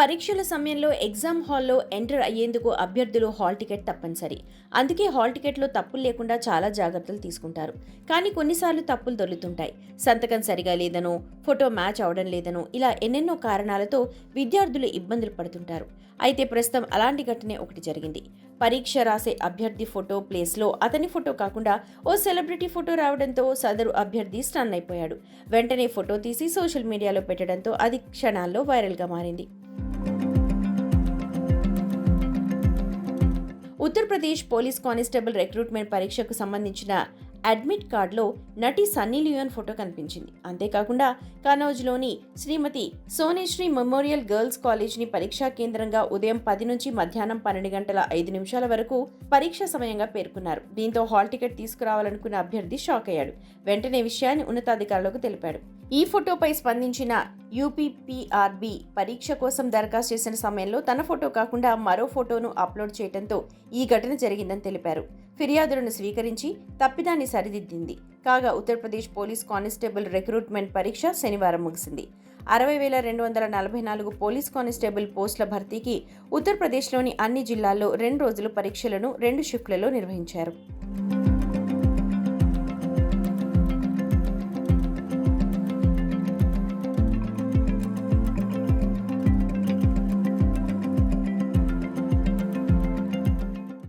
పరీక్షల సమయంలో ఎగ్జామ్ హాల్లో ఎంటర్ అయ్యేందుకు అభ్యర్థులు హాల్ టికెట్ తప్పనిసరి. అందుకే హాల్ టికెట్లో తప్పులు లేకుండా చాలా జాగ్రత్తలు తీసుకుంటారు. కానీ కొన్నిసార్లు తప్పులు దొరుకుతుంటాయి సంతకం సరిగా లేదనో ఫోటో మ్యాచ్ అవడం లేదనో ఇలా ఎన్నెన్నో కారణాలతో విద్యార్థులు ఇబ్బందులు పడుతుంటారు. అయితే ప్రస్తుతం అలాంటి ఘటనే ఒకటి జరిగింది. పరీక్ష రాసే అభ్యర్థి ఫోటో ప్లేస్లో అతని ఫోటో కాకుండా ఓ సెలబ్రిటీ ఫోటో రావడంతో సదరు అభ్యర్థి స్టన్ అయిపోయాడు. వెంటనే ఫోటో తీసి సోషల్ మీడియాలో పెట్టడంతో అది క్షణాల్లో వైరల్గా మారింది. ఉత్తరప్రదేశ్ పోలీస్ కానిస్టేబుల్ రిక్రూట్మెంట్ పరీక్షకు సంబంధించిన అడ్మిట్ కార్డులో నటి సన్నీ లియోన్ ఫోటో కనిపించింది. అంతేకాకుండా కనౌజ్లోని శ్రీమతి సోనేశ్రీ మెమోరియల్ గర్ల్స్ కాలేజ్ని పరీక్షా కేంద్రంగా ఉదయం పది నుంచి మధ్యాహ్నం పన్నెండు గంటల ఐదు నిమిషాల వరకు పరీక్ష సమయంగా పేర్కొన్నారు. దీంతో హాల్ టికెట్ తీసుకురావాలనుకున్న అభ్యర్థి షాక్ అయ్యాడు. వెంటనే విషయాన్ని ఉన్నతాధికారులకు తెలిపాడు. ఈ ఫోటోపై స్పందించిన యూపీపీఆర్బీ పరీక్ష కోసం దరఖాస్తు చేసిన సమయంలో తన ఫోటో కాకుండా మరో ఫోటోను అప్లోడ్ చేయడంతో ఈ ఘటన జరిగిందని తెలిపారు. ఫిర్యాదులను స్వీకరించి తప్పిదాన్ని సరిదిద్దింది. కాగా ఉత్తరప్రదేశ్ పోలీస్ కానిస్టేబుల్ రిక్రూట్మెంట్ పరీక్ష శనివారం ముగిసింది. అరవై వేల రెండు వందల నలభై నాలుగు పోలీస్ కానిస్టేబుల్ పోస్టుల భర్తీకి ఉత్తరప్రదేశ్లోని అన్ని జిల్లాల్లో రెండు రోజులు పరీక్షలను రెండు షిఫ్ట్లలో నిర్వహించారు.